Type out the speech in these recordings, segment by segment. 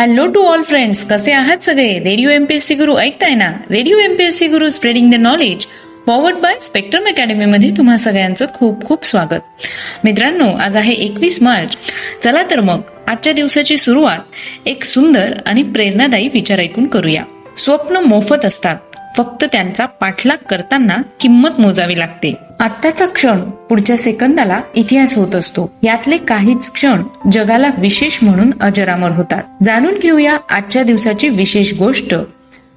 Hello to all friends कसे आहात सगळे? रेडिओ एमपीएससी गुरु ऐकताय ना? Radio MPSC Guru spreading the knowledge powered by Spectrum Academy मध्ये तुम्हा सगळ्यांचं खूप खूप स्वागत. मित्रांनो आज आहे एकवीस मार्च. चला तर मग आजच्या दिवसाची सुरुवात एक सुंदर आणि प्रेरणादायी विचार ऐकून करूया. स्वप्न मोफत असतात. फक्त त्यांचा पाठलाग करताना किंमत मोजावी लागते. आत्ताचा क्षण पुढच्या सेकंदाला इतिहास होत असतो. यातले काहीच क्षण जगाला विशेष म्हणून अजरामर होतात. जाणून घेऊया आजच्या दिवसाची विशेष गोष्ट.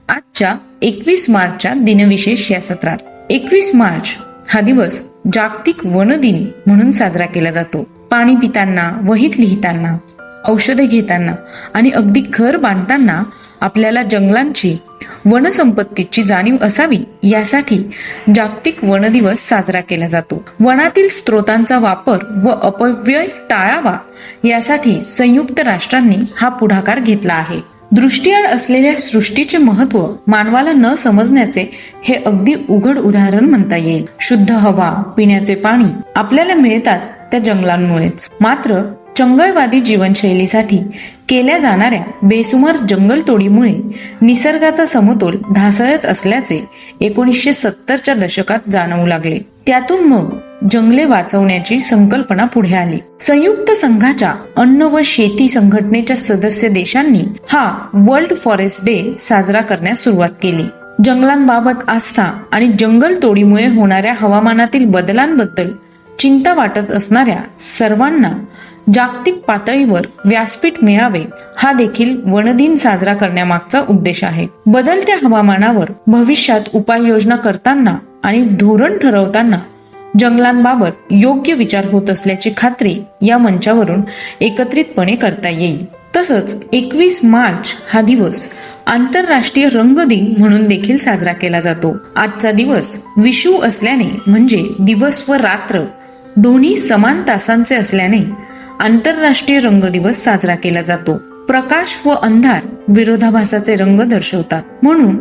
आजच्या एकवीस मार्चच्या दिनविशेष या सत्रात. एकवीस मार्च हा दिवस जागतिक वन दिन म्हणून साजरा केला जातो. पाणी पिताना वहीत लिहिताना औषधे घेताना आणि अगदी घर बांधताना आपल्याला जंगलांची वनसंपत्तीची जाणीव असावी यासाठी जागतिक वन दिवस साजरा केला जातो. वनातील स्त्रोतांचा वापर व अपव्यय टाळावा यासाठी संयुक्त राष्ट्रांनी हा पुढाकार घेतला आहे. दृष्टीआड असलेल्या सृष्टीचे महत्त्व मानवाला न समजण्याचे हे अगदी उघड उदाहरण म्हणता येईल. शुद्ध हवा पिण्याचे पाणी आपल्याला मिळतात त्या जंगलांमुळेच. मात्र चंगळवादी जीवनशैलीसाठी केल्या जाणाऱ्या बेसुमार जंगलतोडीमुळे निसर्गाचा समतोल ढासळत असल्याचे एकोणीसशे सत्तरच्या दशकात जाणवू लागले. त्यातून मग जंगले वाचवण्याची संकल्पना पुढे आली. संयुक्त संघाच्या अन्न व शेती संघटनेच्या सदस्य देशांनी हा वर्ल्ड फॉरेस्ट डे साजरा करण्यास सुरुवात केली. जंगलांबाबत आस्था आणि जंगल तोडीमुळे होणाऱ्या हवामानातील बदलांबद्दल चिंता वाटत असणाऱ्या सर्वांना जागतिक पातळीवर व्यासपीठ मिळावे हा देखील वनदिन साजरा करण्यामागचा उद्देश आहे. बदलत्या हवामानावर भविष्यात उपाययोजना करताना आणि धोरण ठरवताना जंगलांबाबत योग्य विचार होत असल्याची खात्री या मंचावरून एकत्रितपणे करता येईल. तसंच एकवीस मार्च हा दिवस आंतरराष्ट्रीय रंग दिन म्हणून देखील साजरा केला जातो. आजचा दिवस विषू असल्याने म्हणजे दिवस व रात्र दोन्ही समान तासांचे असल्याने आंतरराष्ट्रीय रंग दिवस साजरा केला जातो. प्रकाश व अंधार विरोधाभासाचे रंग दर्शवतात. म्हणून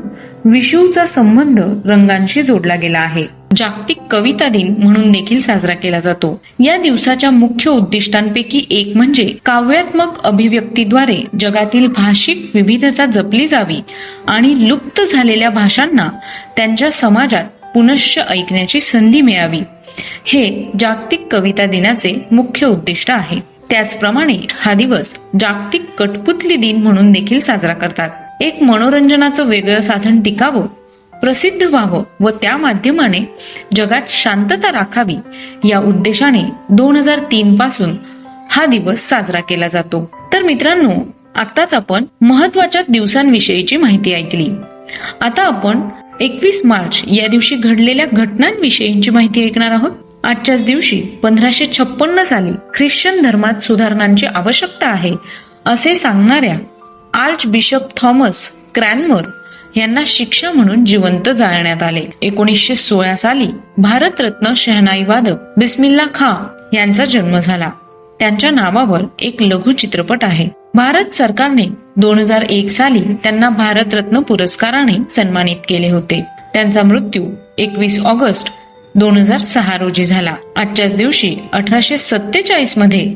विषूचा संबंध रंगांशी जोडला गेला आहे. जागतिक कविता दिन म्हणून देखील साजरा केला जातो. या दिवसाच्या मुख्य उद्दिष्टांपैकी एक म्हणजे काव्यात्मक अभिव्यक्तीद्वारे जगातील भाषिक विविधता जपली जावी आणि लुप्त झालेल्या भाषांना त्यांच्या समाजात पुनश्च ऐकण्याची संधी मिळावी. हे जागतिक कविता दिनाचे मुख्य उद्दिष्ट आहे. त्याचप्रमाणे हा दिवस जागतिक कठपुतली दिन म्हणून देखील साजरा करतात. एक मनोरंजनाचं वेगळं साधन टिकावं प्रसिद्ध व्हावं व त्या माध्यमाने जगात शांतता राखावी या उद्देशाने दोन हजार तीन पासून हा दिवस साजरा केला जातो. तर मित्रांनो आताच आपण महत्त्वाच्या दिवसांविषयीची माहिती ऐकली. आता आपण एकवीस मार्च या दिवशी घडलेल्या घटनांविषयीची माहिती ऐकणार आहोत. आजच्याच दिवशी पंधराशे छप्पन्न साली ख्रिश्चन धर्मात सुधारणांची आवश्यकता आहे असे सांगणाऱ्या आर्च बिशप थॉमस क्रॅनमर यांना शिक्षा म्हणून जिवंत जाळण्यात आले. एकोणीसशे सोळा साली भारतरत्न शहनाई वादक बिस्मिल्ला खां यांचा जन्म झाला. त्यांच्या नावावर एक लघु चित्रपट आहे. भारत सरकारने दोन हजार एक साली त्यांना भारतरत्न पुरस्काराने सन्मानित केले होते. त्यांचा मृत्यू एकवीस ऑगस्ट दोन हजार सहा रोजी झाला. आजच्याच दिवशी अठराशे सत्तेचाळीसमध्ये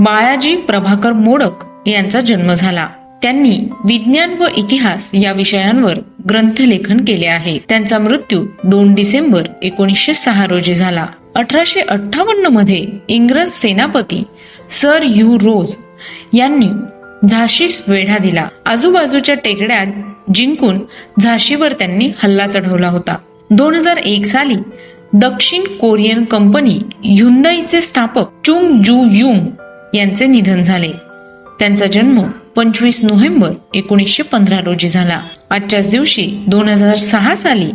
बाळाजी प्रभाकर मोडक यांचा जन्म झाला. त्यांनी विज्ञान व इतिहास या विषयांवर ग्रंथलेखन केले आहे. त्यांचा मृत्यू दोन डिसेंबर एकोणीसशे सहा रोजी झाला. अठराशे अठ्ठावन्नमध्ये इंग्रज सेनापती सर यू रोज यांनी झाशीस वेढा दिला. आजूबाजूच्या टेकड्या जिंकून झाशीवर त्यांनी हल्ला चढवला होता. दोन हजार एक साली दक्षिण कोरियन कंपनी ह्युंदाईचे स्थापक चुंग जू युंग यांचे निधन झाले. त्यांचा जन्म पंचवीस नोव्हेंबर एकोणीसशे पंधरा रोजी झाला. आजच्याच दिवशी दोन हजार सहा साली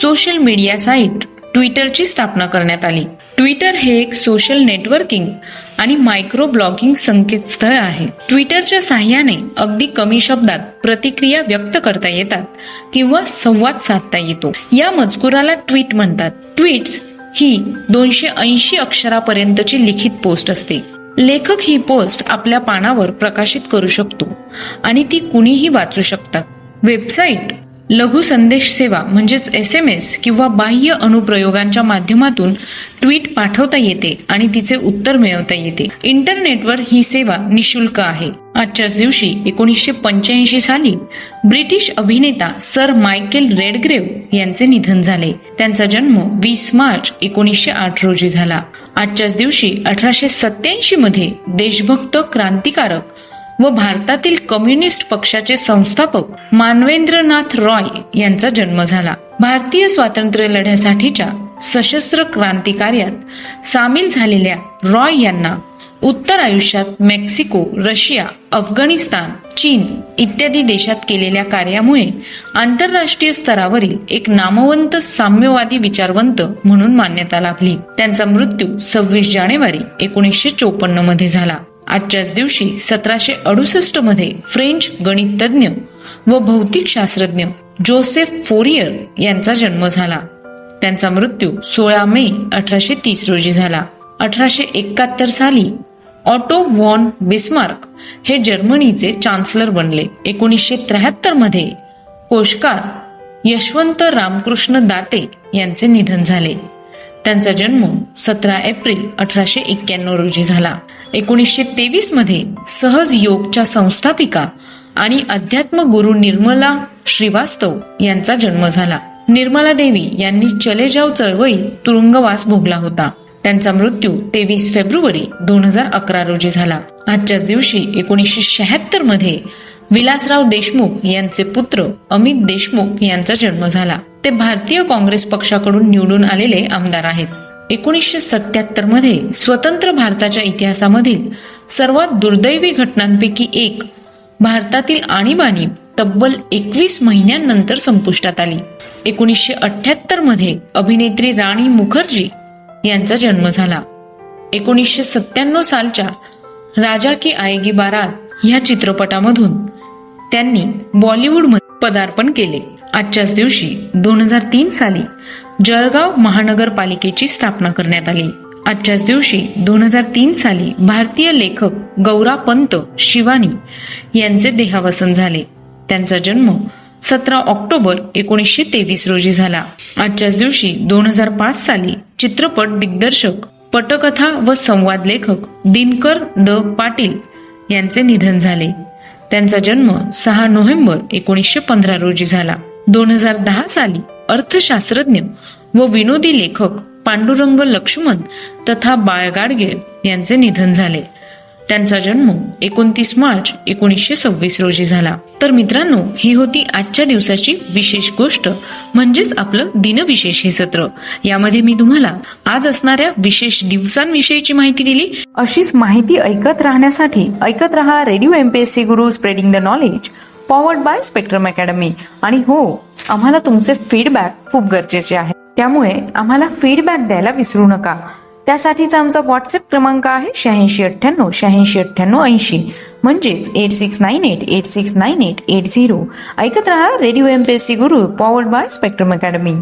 सोशल मीडिया साईट ट्विटरची स्थापना करण्यात आली. ट्विटर हे एक सोशल नेटवर्किंग आणि मायक्रो ब्लॉगिंग संकेतस्थळ आहे. ट्विटरच्या साह्याने अगदी कमी शब्दात प्रतिक्रिया व्यक्त करता येतात किंवा संवाद साधता येतो. या मजकुराला ट्विट म्हणतात. ट्विट्स ही दोनशे ऐंशी अक्षरापर्यंतची लिखित पोस्ट असते. लेखक ही पोस्ट आपल्या पानावर प्रकाशित करू शकतो आणि ती कुणीही वाचू शकतात. वेबसाईट लघु संदेश सेवा म्हणजेच एस एम एस किंवा बाह्य अनुप्रयोगांच्या माध्यमातून ट्विट पाठवता येते आणि तिचे उत्तर मिळवता येते. इंटरनेटवर ही सेवा निशुल्क आहे. आजच्याच दिवशी एकोणीसशे पंच्याऐंशी साली ब्रिटिश अभिनेता सर मायकेल रेडग्रेव यांचे निधन झाले. त्यांचा जन्म वीस मार्च एकोणीसशे आठ रोजी झाला. आजच्याच दिवशी अठराशे सत्याऐंशी मध्ये देशभक्त क्रांतिकारक व भारतातील कम्युनिस्ट पक्षाचे संस्थापक मानवेंद्रनाथ रॉय यांचा जन्म झाला. भारतीय स्वातंत्र्य लढ्यासाठीच्या सशस्त्र क्रांती कार्यात सामील झालेल्या रॉय यांना उत्तर आयुष्यात मेक्सिको रशिया अफगाणिस्तान चीन इत्यादी देशात केलेल्या कार्यामुळे आंतरराष्ट्रीय स्तरावरील एक नामवंत साम्यवादी विचारवंत म्हणून मान्यता लाभली. त्यांचा मृत्यू सव्वीस जानेवारी एकोणीसशे चोपन्नमध्ये झाला. आजच्याच दिवशी सतराशे अडुसष्टमध्ये फ्रेंच गणिततज्ञ व भौतिक शास्त्रज्ञ जोसेफ फोरियर यांचा जन्म झाला. त्यांचा मृत्यू सोळा मे अठराशे तीस रोजी झाला. अठराशे एकाहत्तर साली ऑटो वॉन बिस्मार्क हे जर्मनीचे चान्सलर बनले. एकोणीसशे त्र्याहत्तरमध्ये कोशकार यशवंत रामकृष्ण दाते यांचे निधन झाले. त्यांचा जन्म सतरा एप्रिल अठराशे एक्क्याण्णव रोजी झाला. एकोणीसशे तेवीसमध्ये सहज योगच्या संस्थापिका आणि अध्यात्म गुरु निर्मला श्रीवास्तव यांचा जन्म झाला. निर्मला देवी यांनी चले जाव चळवळीत तुरुंगवास भोगला होता. त्यांचा मृत्यू तेवीस फेब्रुवारी दोन हजार अकरा रोजी झाला. आजच्याच दिवशी एकोणीसशे शहात्तरमध्ये विलासराव देशमुख यांचे पुत्र अमित देशमुख यांचा जन्म झाला. ते भारतीय काँग्रेस पक्षाकडून निवडून आलेले आमदार आहेत. एकोणीसशे सत्याहत्तरमध्ये स्वतंत्र भारताच्या इतिहासामधील सर्वात दुर्दैवी घटनांपैकी एक भारतातील आणीबाणी तब्बल एकवीस महिन्यांनंतर संपुष्टात आली. एकोणीसशे अठ्याहत्तरमध्ये अभिनेत्री राणी मुखर्जी यांचा जन्म झाला. एकोणीसशे सत्त्याण्णव सालच्या राजा की आएगी बारात ह्या चित्रपटामधून त्यांनी बॉलिवूडमध्ये पदार्पण केले. आजच्याच दिवशी दोन हजार तीन साली जळगाव महानगरपालिकेची स्थापना करण्यात आली. आजच्याच दिवशी दोन हजार तीन साली भारतीय लेखक गौरा पंत शिवानी यांचे देहावसन झाले. त्यांचा जन्म सतरा ऑक्टोबर एकोणीसशे तेवीस रोजी झाला. आजच्याच दिवशी दोन हजार पाच साली चित्रपट दिग्दर्शक पटकथा व संवाद लेखक दिनकर द पाटील यांचे निधन झाले. त्यांचा जन्म सहा नोव्हेंबर एकोणीसशे पंधरा रोजी झाला. दोन हजार दहा साली अर्थशास्त्रज्ञ व विनोदी लेखक पांडुरंग लक्ष्मण तथा बाळ गाडगे यांचे निधन झाले. त्यांचा जन्म एकोणतीस मार्च एकोणीसशे सव्वीस रोजी झाला. तर मित्रांनो ही होती आजच्या दिवसाची विशेष गोष्ट म्हणजेच आपलं दिनविशेष हे सत्र. यामध्ये मी तुम्हाला आज असणाऱ्या विशेष दिवसांविषयीची माहिती दिली. अशीच माहिती ऐकत राहण्यासाठी ऐकत रहा radio MPSC Guru spreading the knowledge powered by Spectrum Academy. आणि हो आम्हाला तुमचे फीडबॅक खूप गरजेचे आहे. त्यामुळे आम्हाला फीडबॅक द्यायला विसरू नका. त्यासाठीचा आमचा व्हॉट्सअप क्रमांक आहे शहाऐंशी अठ्ठ्याण्णव शहाऐंशी अठ्ठ्याण्णव ऐंशी. म्हणजेच eight six nine eight eight six nine eight eight zero ऐकत रहा radio M P S C Guru powered by Spectrum Academy